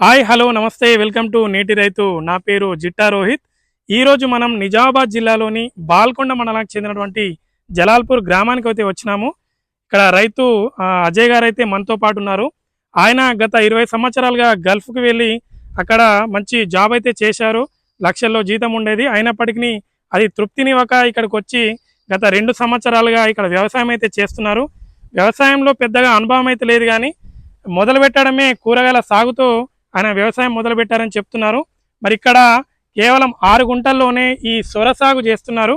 Hi hello నమస్తే welcome to నేటి రైతు. నా పేరు జిట్టా రోహిత్. ఈరోజు మనం నిజామాబాద్ జిల్లాలోని బాల్కొండ మండలానికి చెందినటువంటి జలాల్పూర్ గ్రామానికి అయితే వచ్చినాము. ఇక్కడ రైతు అజయ్ గారు అయితే మనతో పాటు ఉన్నారు. ఆయన గత ఇరవై సంవత్సరాలుగా గల్ఫ్కి వెళ్ళి అక్కడ మంచి జాబ్ అయితే చేశారు. లక్షల్లో జీతం ఉండేది. అయినప్పటికీ అది తృప్తినివ్వక ఇక్కడికి వచ్చి గత రెండు సంవత్సరాలుగా ఇక్కడ వ్యవసాయం అయితే చేస్తున్నారు. వ్యవసాయంలో పెద్దగా అనుభవం అయితే లేదు కానీ మొదలు పెట్టడమే కూరగాయల సాగుతో ఆయన వ్యవసాయం మొదలు పెట్టారని చెప్తున్నారు. మరి ఇక్కడ కేవలం ఆరు గుంటల్లోనే ఈ సొర సాగు చేస్తున్నారు.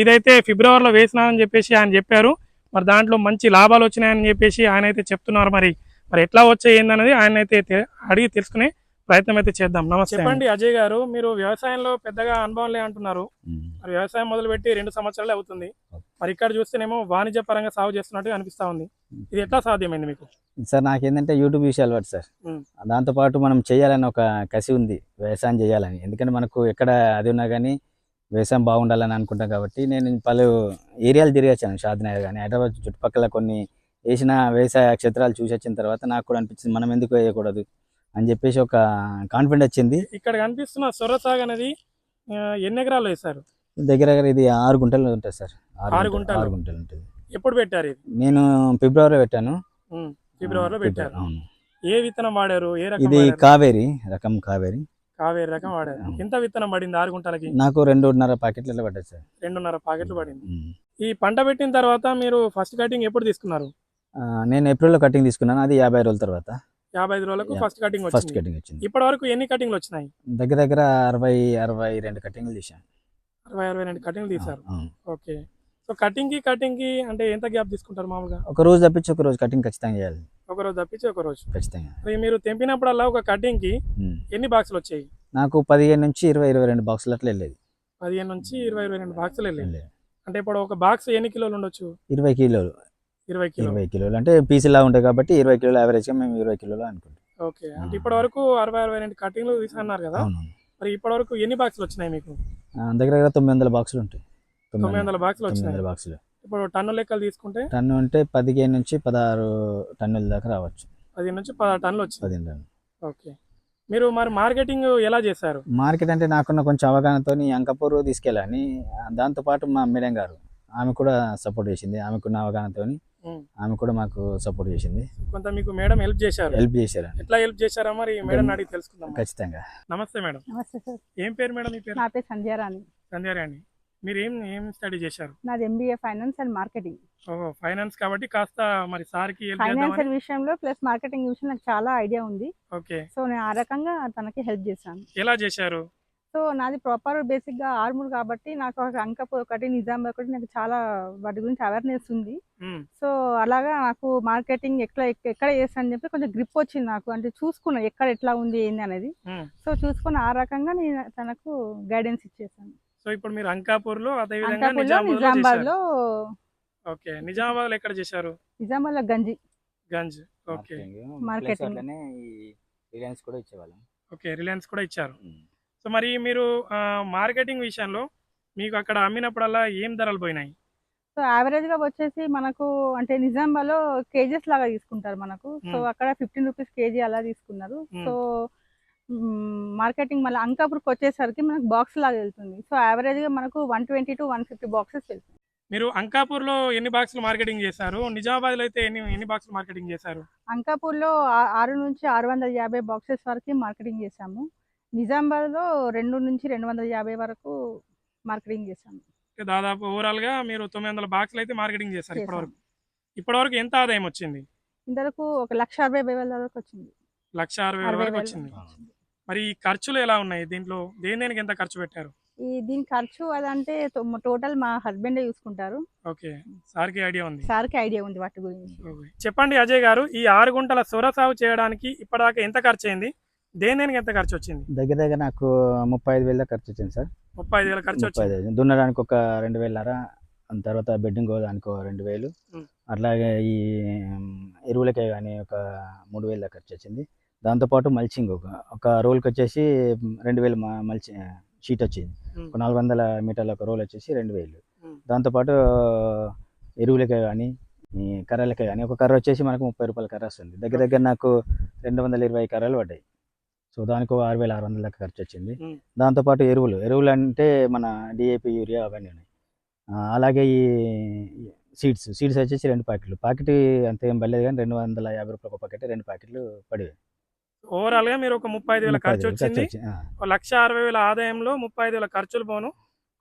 ఇదైతే ఫిబ్రవరిలో వేసినారని చెప్పేసి ఆయన చెప్పారు. మరి దాంట్లో మంచి లాభాలు వచ్చినాయని చెప్పేసి ఆయన అయితే చెప్తున్నారు మరి. మరి ఎట్లా వచ్చాయి ఏందనేది ఆయన అయితే అడిగి తెలుసుకునే ప్రయత్నం అయితే చేద్దాం. నమస్తే చెప్పండి అజయ్ గారు మీరు వ్యవసాయంలో పెద్దగా అనుభవం లే అంటున్నారు. మరి వ్యవసాయం మొదలుపెట్టి రెండు సంవత్సరాలే అవుతుంది. మరి ఇక్కడ చూస్తేనేమో వాణిజ్య పరంగా సాగు చేస్తున్నట్టు అనిపిస్తా ఉంది. ఇది ఎట్లా సాధ్యమైంది మీకు? సార్ నాకేంటంటే యూట్యూబ్ విషయాలు అలవాటు సార్. దాంతోపాటు మనం చేయాలని ఒక కసి ఉంది వ్యవసాయం చేయాలని. ఎందుకంటే మనకు ఎక్కడ అది ఉన్నా కానీ వ్యవసాయం బాగుండాలని అనుకుంటాం కాబట్టి నేను పలు ఏరియాలు తిరిగి వచ్చాను షాద్నగర్ కానీ హైదరాబాద్ చుట్టుపక్కల కొన్ని వేసిన వ్యవసాయ క్షేత్రాలు చూసి వచ్చిన తర్వాత నాకు కూడా అనిపించింది మనం ఎందుకు వేయకూడదు? అని చెప్పేసి ఒక కాన్ఫిడెంట్ వచ్చింది. ఇక్కడ కనిపిస్తున్న సొర సాగు అనేది ఎన్ని ఎకరాలు వేశారు దగ్గర దగ్గర ఇది ఆరు గుంటలు ఉంటుంది సార్. ఆరు గుంటలు-? ఆరు గుంటలు ఉంటుంది. ఎప్పుడు పెట్టారు ఇది? నేను ఫిబ్రవరిలో పెట్టాను. ఫిబ్రవరిలో పెట్టారు. అవును. ఏ విత్తనం వాడారు? ఏ రకం ఇది? కావేరి రకం కావేరి. కావేరి రకం వాడారు. ఎంత విత్తనం పడింది ఆరు గుంటలకి? నాకు రెండున్నర ప్యాకెట్లలో పడ్డది సార్. రెండున్నర పాకెట్లు పడింది. ఈ పంట పెట్టిన తర్వాత మీరు ఫస్ట్ కటింగ్ ఎప్పుడు తీసుకున్నారు? నేను ఏప్రిల్లో కటింగ్ తీసుకున్నాను. అది యాభై రోజుల తర్వాత. యాభై ఐదు రోజులకు. ఫస్ట్ కటింగ్ ఫస్ట్ కటింగ్ వచ్చింది. ఇప్పటి వరకు ఎన్ని కటింగ్లు వచ్చినాయి? దగ్గర దగ్గర అరవై అరవై రెండు కటింగ్లు తీసాను అరవై అరవై రెండు కటింగ్లు తీశారు. ఓకే. సో కటింగ్కి కటింగ్కి అంటే ఎంత గ్యాప్ తీసుకుంటారు మామూలుగా? ఒక రోజు తప్పించి ఒక రోజు కటింగ్ ఖచ్చితంగా చేయాలి. ఒక రోజు తప్పించి ఒక రోజు. ఖచ్చితంగా. మరి తెంపినప్పుడల్లా ఒక కటింగ్కి. ఎన్ని బాక్సులు వచ్చాయి? నాకు పదిహేను నుంచి ఇరవై ఇరవై రెండు బాక్సులు అట్లా వెళ్ళేది. పదిహేను నుంచి ఇరవై ఇరవై రెండు బాక్సులు వెళ్ళేది. అంటే ఇప్పుడు ఒక బాక్స్ ఎన్ని కిలోలు ఉండొచ్చు? ఇరవై కిలోలు. ఇరవై కిలో. ఇరవై కిలోలు. అంటే పీసులా ఉంటాయి కాబట్టి ఇరవై కిలోలు యావరేజ్గా మేము ఇరవై కిలోలు అనుకుంటాం. ఓకే. అంటే ఇప్పటి వరకు అరవై అరవై రెండు కటింగ్లు తీసుకున్నారు కదా? మరి ఇప్పటి వరకు ఎన్ని బాక్సులు వచ్చినాయి మీకు? దగ్గర దగ్గర తొమ్మిది వందల బాక్సులు ఉంటాయి. తొమ్మిది వందల బాక్సులు వచ్చినాయి. బాక్సులు. ఇప్పుడు టన్ను లెక్కలు తీసుకుంటే? టన్ను అంటే పదిహేను నుంచి పదహారు టన్నుల దాకా రావచ్చు. పది నుంచి పదహారు టన్నులు వచ్చింది పదిహేను టన్నులు. ఓకే. మీరు మరి మార్కెటింగ్ ఎలా చేశారు? మార్కెట్ అంటే నాకున్న కొంచెం అవగాహనతో అంకపూర్ తీసుకెళ్ళాని దాంతోపాటు మా మేడం గారు ఆమె కూడా సపోర్ట్ చేసింది. ఆమెకున్న అవగాహనతో ఉమ్. ఆమె కూడా మాకు సపోర్ట్ చేసింది. కొంత మీకు మేడం హెల్ప్ చేశారు. హెల్ప్ చేశారు ఎట్లా హెల్ప్ చేశారా మరి? మేడం అడిగి తెలుసుకుందాం ఖచ్చితంగా. నమస్తే మేడం. నమస్తే సార్. ఏం పేరు మేడం మీ పేరు? నా పేరు సంధ్యారాణి. సంధ్యారాణి. మీరు ఏం ఏం స్టడీ చేశారు? నాది ఎంబీఏ ఫైనాన్స్ అండ్ మార్కెటింగ్. ఓహో ఫైనాన్స్ కాబట్టి కాస్త మరి సార్కి ఫైనాన్షియల్ విషయంలో ప్లస్ మార్కెటింగ్ విషయం నాకు చాలా ఐడియా ఉంది. ఓకే. సో నేను ఆ రకంగా తనకి హెల్ప్ చేశాను. ఎలా చేశారు? సో నాది ప్రాపర్ బేసిక్గా ఆర్మూర్ కాబట్టి నాకు ఒక అంకపూర్ ఒకటి నిజాం ఒకటి నాకు చాలా వాటి గురించి అవేర్నెస్ ఉంది. సో అలాగా నాకు మార్కెటింగ్ ఎట్లా ఎక్- ఎక్కడ చేస్తాను అని చెప్పి కొంచెం గ్రిప్ వచ్చింది నాకు. అంటే చూసుకున్నా ఎక్కడ ఎట్లా ఉంది ఏంది అనేది. సో చూసుకుని ఆ రకంగా నేను తనకు గైడెన్స్ ఇచ్చేసాను. సో ఇప్పుడు మీరు అంకాపూర్లో అదే విధంగా అంకాపూర్లో నిజామాబాద్లో ఓకే. నిజామాబాద్లో ఎక్కడ చేశారు? నిజామాబాద్లో గంజి. గంజ్. ఓకే. Marketing. రిలయన్స్ కూడా ఇచ్చేవాళ్ళం. ఓకే. రిలయన్స్ కూడా ఇచ్చారు. సో మరి మీరు మార్కెటింగ్ విషయంలో మీకు అక్కడ అమ్మినప్పుడల్లా ఏం ధరలు పోయినాయి? సో యావరేజ్గా వచ్చేసి మనకు అంటే నిజామాబాద్లో కేజెస్ లాగా తీసుకుంటారు మనకు. సో. అక్కడ ఫిఫ్టీన్ రూపీస్ కేజీ అలా తీసుకున్నారు. సో మార్కెటింగ్ మళ్ళీ అంకాపూర్కి వచ్చేసరికి మనకు బాక్స్ లాగా వెళ్తుంది. సో యావరేజ్గా మనకు one twenty to one fifty boxes వెళ్తుంది. మీరు అంకాపూర్లో ఎన్ని బాక్సులు మార్కెటింగ్ చేశారు? నిజామాబాద్లో అయితే ఎన్ని ఎన్ని బాక్సులు మార్కెటింగ్ చేశారు? అంకాపూర్లో ఆరు నుంచి ఆరు వందల యాభై బాక్సెస్ వరకు మార్కెటింగ్ చేశాము. నిజామాబాద్లో రెండు నుంచి రెండు వందల యాభై వరకు మార్కెటింగ్ అంటే దాదాపు ఓవరాల్గా మీరు తొమ్మిది వందల బాక్సులు అయితే మార్కెటింగ్ చేశారు చేశాం. ఇప్పటివరకు ఇప్పటివరకు ఎంత ఆదాయం వచ్చింది? ఇంతవరకు ఒక లక్ష అరవై వేల వరకు వచ్చింది. లక్ష అరవై వేల వరకు వచ్చింది. మరి ఖర్చులు ఎలా ఉన్నాయి? దీంట్లో దేని దేనికి ఎంత ఖర్చు పెట్టారు? ఈ దీని ఖర్చు అదంటే టోటల్ మా హస్బెండే చూసుకుంటారు. ఓకే. సార్కి ఐడియా ఉంది. సార్కి ఐడియా ఉంది వాటి గురించి. చెప్పండి అజయ్ గారు ఈ ఆరు గుంటల సొర సాగు చేయడానికి ఇప్పటిదాకా ఎంత ఖర్చు అయింది దేనికి ఎంత ఖర్చు వచ్చింది? దగ్గర దగ్గర నాకు ముప్పై ఐదు వేల ఖర్చు వచ్చింది సార్. ముప్పై ఐదు వేల ఖర్చు ముప్పై వచ్చింది ఐదు వేలు. దున్నడానికి ఒక రెండు దాని తర్వాత బెడ్డింగ్ దానికి ఒక రెండు వేలు. అట్లాగే ఈ ఎరువులకే కానీ ఒక మూడు వేల ఖర్చు వచ్చింది. దాంతోపాటు మల్చింగ్ ఒక ఒక రోల్కి వచ్చేసి రెండు వేలు మల్చి షీట్ వచ్చింది. ఒక నాలుగు వందల మీటర్ల ఒక రోల్ వచ్చేసి రెండు వేలు. దాంతోపాటు ఎరువులకే కానీ కర్రలకే కానీ ఒక కర్ర వచ్చేసి మనకు ముప్పై రూపాయల కర్ర వస్తుంది. దగ్గర దగ్గర నాకు రెండు వందల ఇరవై కర్రలు పడ్డాయి. సో దానికి ఒక ఆరు వేల ఆరు వందల దాకా ఖర్చు వచ్చింది. దాంతోపాటు ఎరువులు. ఎరువులు అంటే మన డిఏపి యూరియా అవన్నీ ఉన్నాయి. అలాగే ఈ సీడ్స్. సీడ్స్ వచ్చేసి రెండు ప్యాకెట్లు. ప్యాకెట్ అంత ఏం పడలేదు కానీ రెండు వందల యాభై రూపాయలు ఒక ప్యాకెట్ రెండు ప్యాకెట్లు పడివి. ఓవరాల్గా మీరు ఒక ముప్పై ఐదు వేల ఖర్చు వచ్చింది లక్ష అరవై వేల ఆదాయంలో ముప్పై ఐదు వేల ఖర్చులు పోను.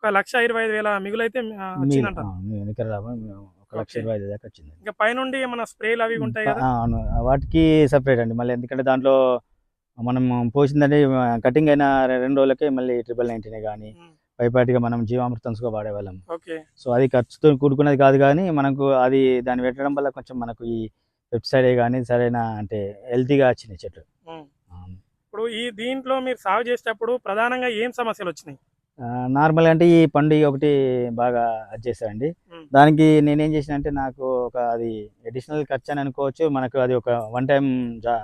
ఒక లక్ష ఇరవై ఐదు వేల మిగులైతే నికర లాభం ఒక లక్ష. ఇరవై ఐదు దాకా వచ్చింది. ఇంకా పైనుండి ఏమైనా స్ప్రేలు అవి ఉంటాయి కదా? వాటికి సపరేట్ అండి. మళ్ళీ ఎందుకంటే దాంట్లో మనం పోసిందంటే కటింగ్ అయిన రెండు రోజులకే మళ్ళీ ట్రిపుల్ నైన్టీన్ కానీ పైపాటిగా మనం జీవామృతంగా వాడేవాళ్ళం ఓకే. సో అది ఖర్చుతో కూడుకున్నది కాదు కానీ మనకు అది దాన్ని పెట్టడం వల్ల కొంచెం మనకు ఈ వెబ్సైట్ కానీ సరైన అంటే హెల్తీగా వచ్చినాయి చెట్లు. ఇప్పుడు ఈ దీంట్లో మీరు సాగు చేసేటప్పుడు ప్రధానంగా ఏం సమస్యలు వచ్చినాయి? నార్మల్ అంటే ఈ పండు ఒకటి బాగా అది చేశారండి. దానికి నేనేం చేసిన అంటే నాకు ఒక అది అడిషనల్ ఖర్చు అని అనుకోవచ్చు మనకు అది ఒక వన్ టైం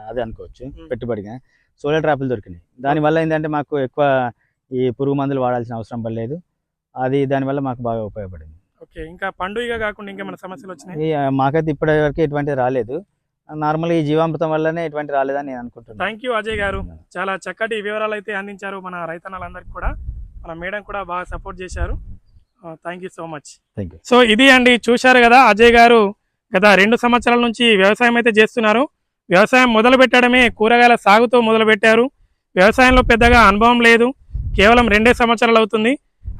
అది అనుకోవచ్చు. పెట్టుబడిగా. సోలార్ ట్రాపులు దొరికినాయి. దానివల్ల ఏంటంటే మాకు ఎక్కువ ఈ పురుగు మందులు వాడాల్సిన అవసరం పడలేదు. అది దానివల్ల మాకు బాగా ఉపయోగపడింది. ఓకే ఇంకా పండుగ కాకుండా ఇంకేమైనా సమస్యలు వచ్చినాయి? మాకైతే ఇప్పటి వరకు ఎటువంటిది రాలేదు. నార్మల్ ఈ జీవామృతం వల్లనే ఎటువంటి రాలేదని నేను అనుకుంటున్నాను థ్యాంక్ యూ అజయ్ గారు. చాలా చక్కటి వివరాలు అయితే అందించారు మన రైతన్నలందరికీ కూడా. మన మేడం కూడా బాగా సపోర్ట్ చేశారు. Thank you so much thank you so ఇది అండి చూశారు కదా అజయ్ గారు. గత రెండు సంవత్సరాల నుంచి వ్యవసాయం అయితే చేస్తున్నారు. వ్యవసాయం మొదలుపెట్టడమే కూరగాయల సాగుతో మొదలుపెట్టారు. వ్యవసాయంలో పెద్దగా అనుభవం లేదు. కేవలం రెండే సంవత్సరాలు అవుతుంది.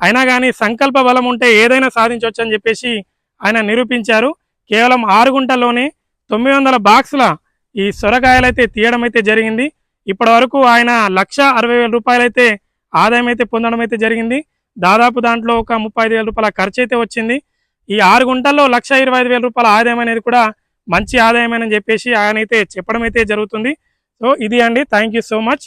అయినా కానీ సంకల్ప బలం ఉంటే ఏదైనా సాధించవచ్చు అని చెప్పేసి ఆయన నిరూపించారు. కేవలం ఆరు గుంటల్లోనే తొమ్మిది వందల బాక్సుల ఈ సొరకాయలు తీయడం అయితే జరిగింది. ఇప్పటి వరకు ఆయన లక్ష అరవై వేల రూపాయలైతే ఆదాయం అయితే పొందడం అయితే జరిగింది. దాదాపు దాంట్లో ఒక ముప్పై ఐదు వేల రూపాయల ఖర్చు అయితే వచ్చింది. ఈ ఆరు గుంటల్లో లక్ష ఇరవై ఐదు వేల రూపాయల ఆదాయం అనేది కూడా మంచి ఆదాయం అని చెప్పేసి ఆయన అయితే చెప్పడం అయితే జరుగుతుంది. సో ఇది అండి. Thank you so much